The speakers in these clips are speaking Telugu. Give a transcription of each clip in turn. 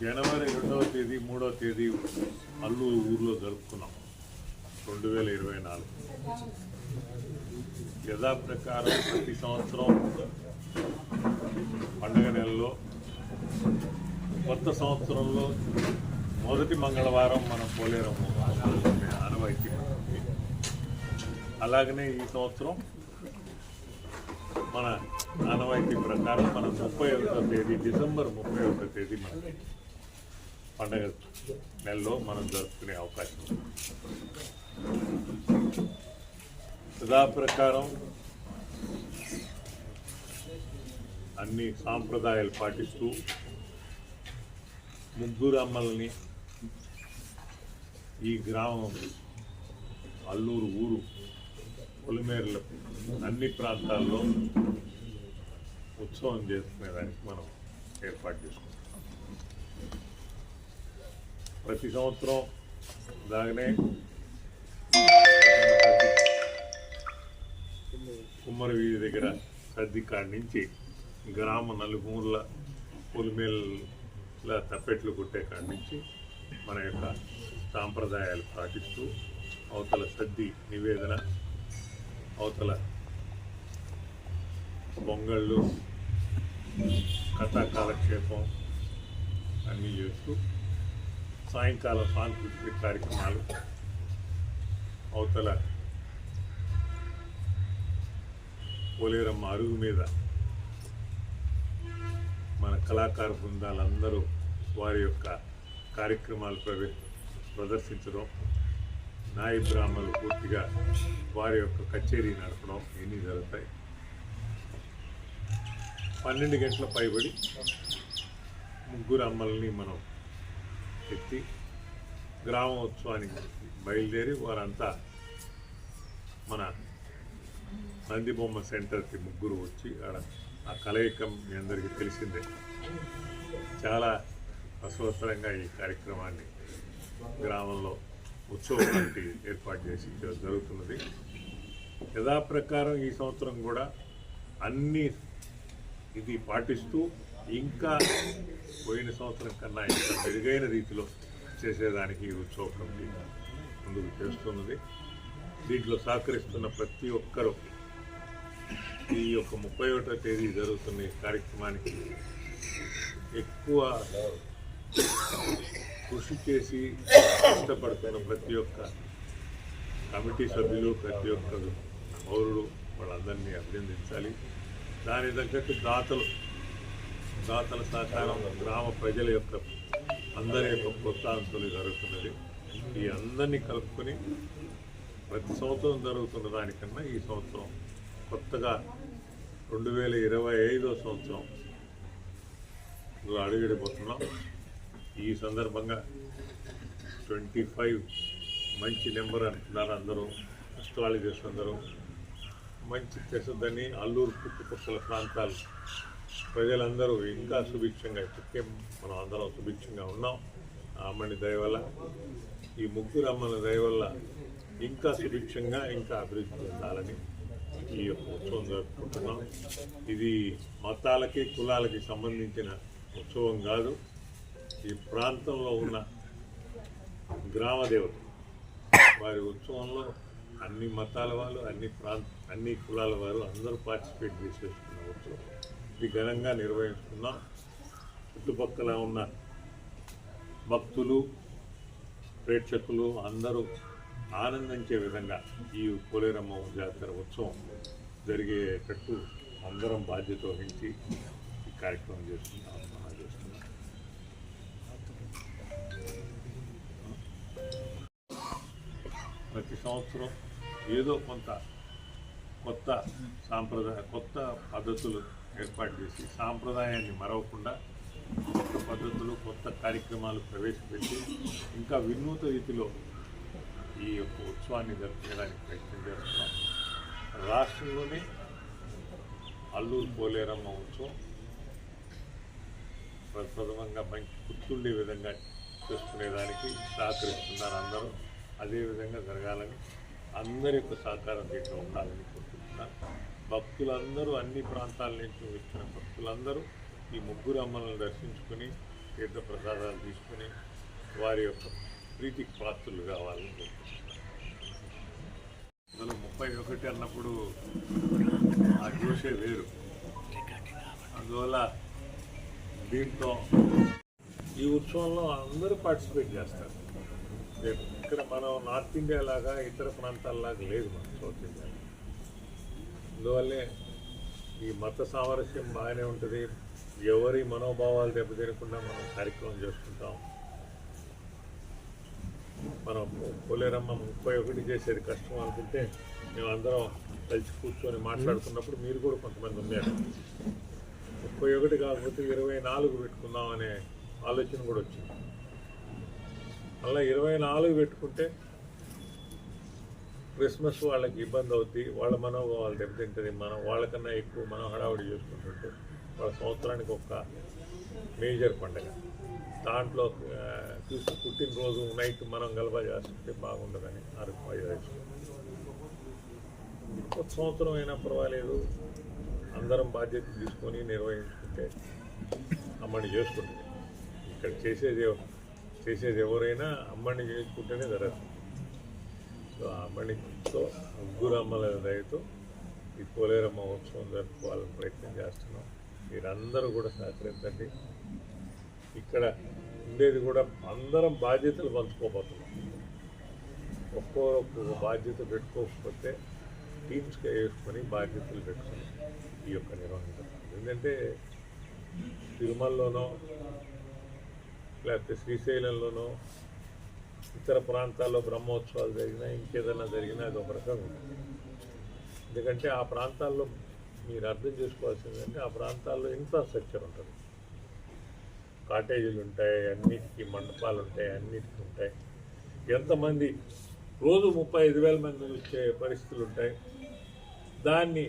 జనవరి రెండవ తేదీ మూడవ తేదీ అల్లూరు ఊర్లో జరుపుకున్నాం. రెండు వేల ఇరవై నాలుగు. యథాప్రకారం ప్రతి సంవత్సరం పండుగ నెలలో కొత్త సంవత్సరంలో మొదటి మంగళవారం మనం పోలేరము. ఆనవాయితీ అలాగనే ఈ సంవత్సరం మన ఆనవాయితీ ప్రకారం మన ముప్పై ఒకటో తేదీ డిసెంబర్ ముప్పై ఒకటో తేదీ మనకి పండగ నెలలో మనం జరుపుకునే అవకాశం. ఉంది ప్రకారం అన్ని సాంప్రదాయాలు పాటిస్తూ ముగ్గురు అమ్మల్ని ఈ గ్రామం అల్లూరు ఊరు పొలిమేరల అన్ని ప్రాంతాల్లో ఉత్సవం చేసుకునేదానికి మనం ఏర్పాటు చేసుకుంటాం. ప్రతి సంవత్సరం దాగనే కుమ్మరి వీధి దగ్గర సర్ది కాడి నుంచి గ్రామ నలుమూర్ల పొలిమేల తప్పెట్లు కొట్టే కాడి నుంచి మన యొక్క సాంప్రదాయాలు పాటిస్తూ అవతల సద్ది నివేదన అవతల పొంగళ్ళు కథా కాలక్షేపం అన్నీ చేస్తూ సాయంకాల సాంస్కృతిక కార్యక్రమాలు అవతల పోలేరమ్మ అరుగు మీద మన కళాకార బృందాలందరూ వారి యొక్క కార్యక్రమాలు ప్రవే ప్రదర్శించడం నాయ బ్రాహ్మణులు పూర్తిగా వారి యొక్క కచేరీ నడపడం ఇవన్నీ జరుగుతాయి. పన్నెండు గంటల పైబడి ముగ్గురు అమ్మల్ని మనం ఎత్తి గ్రామోత్సవానికి బయలుదేరి వారంతా మన నందిబొమ్మ సెంటర్కి ముగ్గురు వచ్చి ఆడ ఆ కలయికం మీ అందరికీ తెలిసిందే. చాలా అస్వస్థరంగా ఈ కార్యక్రమాన్ని గ్రామంలో ఉత్సవం వంటి ఏర్పాటు చేసి జరుగుతున్నది. యథాప్రకారం ఈ సంవత్సరం కూడా అన్ని ఇది పాటిస్తూ ఇంకా పోయిన సంవత్సరం కన్నా ఇంకా మెరుగైన రీతిలో చేసేదానికి ఈ ఉత్సవ కమిటీ ముందుకు చేస్తున్నది. దీంట్లో సహకరిస్తున్న ప్రతి ఒక్కరూ ఈ యొక్క ముప్పై ఒకటో తేదీ జరుగుతున్న ఈ కార్యక్రమానికి ఎక్కువ కృషి చేసి ఇష్టపడుతున్న ప్రతి ఒక్క కమిటీ సభ్యులు ప్రతి ఒక్క పౌరుడు వాళ్ళందరినీ అభినందించాలి. దాని తగ్గట్టు దాతలు దాతల సహకారం గ్రామ ప్రజల యొక్క అందరి యొక్క ప్రోత్సాహంతో జరుగుతున్నది. ఈ అందరినీ కలుపుకొని ప్రతి సంవత్సరం జరుగుతున్న దానికన్నా ఈ సంవత్సరం కొత్తగా రెండు వేల ఇరవై ఐదో సంవత్సరం అడుగుడిపోతున్నాం. ఈ సందర్భంగా ట్వంటీ ఫైవ్ మంచి నెంబర్ అంటున్నారు అందరూ అస్ట్రాలజర్స్ అందరూ మంచి తెసదని అల్లూరు చుట్టుపక్కల ప్రాంతాలు. ప్రజలందరూ ఇంకా సుభిక్షంగా ఇప్పటికే మనం అందరం సుభిక్షంగా ఉన్నాం. అమ్మని దయవల్ల ఈ ముగ్గురు అమ్మని దయవల్ల ఇంకా సుభిక్షంగా ఇంకా అభివృద్ధి చెందాలని ఈ యొక్క ఉత్సవం జరుపుకుంటున్నాం. ఇది మతాలకి కులాలకి సంబంధించిన ఉత్సవం కాదు. ఈ ప్రాంతంలో ఉన్న గ్రామ దేవత వారి ఉత్సవంలో అన్ని మతాల వాళ్ళు అన్ని ప్రాంత అన్ని కులాల వారు అందరూ పార్టిసిపేట్ చేసేస్తున్న ఉత్సవం ఇది ఘనంగా నిర్వహిస్తున్నాం. చుట్టుపక్కల ఉన్న భక్తులు ప్రేక్షకులు అందరూ ఆనందించే విధంగా ఈ పోలేరమ్మ జాతర ఉత్సవం జరిగేటట్టు అందరం బాధ్యత వహించి ఈ కార్యక్రమం చేస్తున్నాం. ప్రతి సంవత్సరం ఏదో కొంత కొత్త సాంప్రదాయ కొత్త పద్ధతులు ఏర్పాటు చేసి సాంప్రదాయాన్ని మరవకుండా కొత్త పద్ధతులు కొత్త కార్యక్రమాలు ప్రవేశపెట్టి ఇంకా వినూత రీతిలో ఈ యొక్క ఉత్సవాన్ని జరుపుకోవడానికి ప్రయత్నం చేస్తున్నాం. రాష్ట్రంలోనే అల్లూరు పోలేరమ్మ ఉత్సవం ప్రప్రథమంగా మంచి గుర్తుండే విధంగా చేసుకునేదానికి సహకరిస్తున్నారు అందరూ. అదేవిధంగా జరగాలని అందరి యొక్క సహకారం దీంట్లో ఉండాలని కోరుకుంటున్నాను భక్తులందరూ అన్ని ప్రాంతాల నుంచి వచ్చిన భక్తులందరూ ఈ ముగ్గురు అమ్మలను దర్శించుకుని తీర్థ ప్రసాదాలు తీసుకుని వారి యొక్క ప్రీతికి పాత్రలు కావాలని కోరుకుంటున్నాను. అందులో ముప్పై ఒకటి అన్నప్పుడు ఆ జోషే వేరు. అందువల్ల దీంతో ఈ ఉత్సవంలో అందరూ పార్టిసిపేట్ చేస్తారు. రేపు ఇక్కడ మనం నార్త్ ఇండియా లాగా ఇతర ప్రాంతాల్లాగా లేదు మనం సౌత్ ఇండియా. అందువల్లే ఈ మత సామరస్యం బాగానే ఉంటుంది. ఎవరి మనోభావాలు దెబ్బతినకుండా మనం కార్యక్రమం చేసుకుంటాం మనం పోలేరమ్మ ముప్పై ఒకటి చేసేది కష్టం అనుకుంటే మేము అందరం కలిసి కూర్చొని మాట్లాడుకున్నప్పుడు మీరు కూడా కొంతమంది ఉన్నారు. ముప్పై ఒకటి కాకపోతే ఇరవై నాలుగు పెట్టుకుందాం అనే ఆలోచన కూడా వచ్చింది. అలా ఇరవై నాలుగు పెట్టుకుంటే క్రిస్మస్ వాళ్ళకి ఇబ్బంది అవుద్ది. వాళ్ళ మనోభావాలు దెబ్బతింటుంది. మనం వాళ్ళకన్నా ఎక్కువ మనం హడావుడి చేసుకుంటుంటే వాళ్ళ సంవత్సరానికి ఒక మేజర్ పండగ. దాంట్లో చూసి పుట్టినరోజు నైట్ మనం గలబా చేస్తుంటే బాగుండదని అభిప్రాయం ఒక సంవత్సరం అయినా పర్వాలేదు. అందరం బాధ్యత తీసుకొని నిర్వహించుకుంటే అమ్మని చేసుకుంటుంది. ఇక్కడ చేసేది చేసేది ఎవరైనా అమ్మని చేసుకుంటేనే జరగదు. సో ఆ అమ్మనితో ముగ్గురు అమ్మల దయతో ఈ పోలేరమ్మ ఉత్సవం జరుపుకోవాలని ప్రయత్నం చేస్తున్నాం. మీరందరూ కూడా సహకరించండి. ఇక్కడ ఉండేది కూడా అందరం బాధ్యతలు పంచుకోబోతున్నాం. ఒక్కొక్కరు ఒక్కొక్క బాధ్యత పెట్టుకోకపోతే టీమ్స్గా వేసుకొని బాధ్యతలు పెట్టుకుని ఈ యొక్క నిర్వహణ ఎందుకంటే తిరుమలలోనో లేకపోతే శ్రీశైలంలోనో ఇతర ప్రాంతాల్లో బ్రహ్మోత్సవాలు జరిగినా ఇంకేదైనా జరిగినా అది ఒక రకంగా ఉంటుంది. ఎందుకంటే ఆ ప్రాంతాల్లో మీరు అర్థం చేసుకోవాల్సిందంటే ఆ ప్రాంతాల్లో ఇన్ఫ్రాస్ట్రక్చర్ ఉంటుంది. కాటేజీలు ఉంటాయి అన్నిటికీ మండపాలు ఉంటాయి అన్నిటికీ ఉంటాయి. ఎంతమంది రోజు ముప్పై ఐదు వేల మంది వచ్చే పరిస్థితులు ఉంటాయి. దాన్ని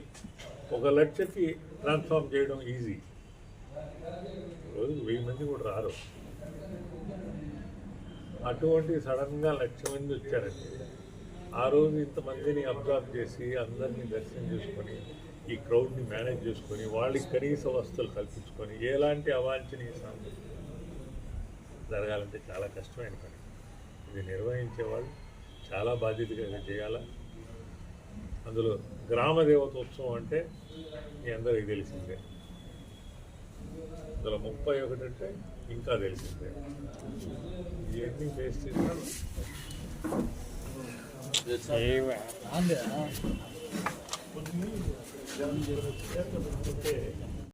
ఒక లక్షకి ట్రాన్స్ఫార్మ్ చేయడం ఈజీ రోజు వెయ్యి మంది కూడా రారు. అటువంటి సడన్గా లక్ష మంది వచ్చారండి. ఆ రోజు ఇంతమందిని అబ్జర్వ్ చేసి అందరినీ దర్శనం చేసుకొని ఈ క్రౌడ్ని మేనేజ్ చేసుకొని వాళ్ళకి కనీస వస్తువులు కల్పించుకొని ఎలాంటి అవాంఛనీయ సాంఘిక జరగాలంటే చాలా కష్టమైన పని. ఇది నిర్వహించే వాళ్ళు చాలా బాధ్యతగా చేయాలా? అందులో గ్రామ దేవతోత్సవం అంటే మీ అందరికీ తెలిసిందే. అందులో ముప్పై ఒకటి అంటే ఇంకా తెలిసిందే. ఇవన్నీ ఫేస్ చేసిన కొన్ని జనం చేరుకుంటే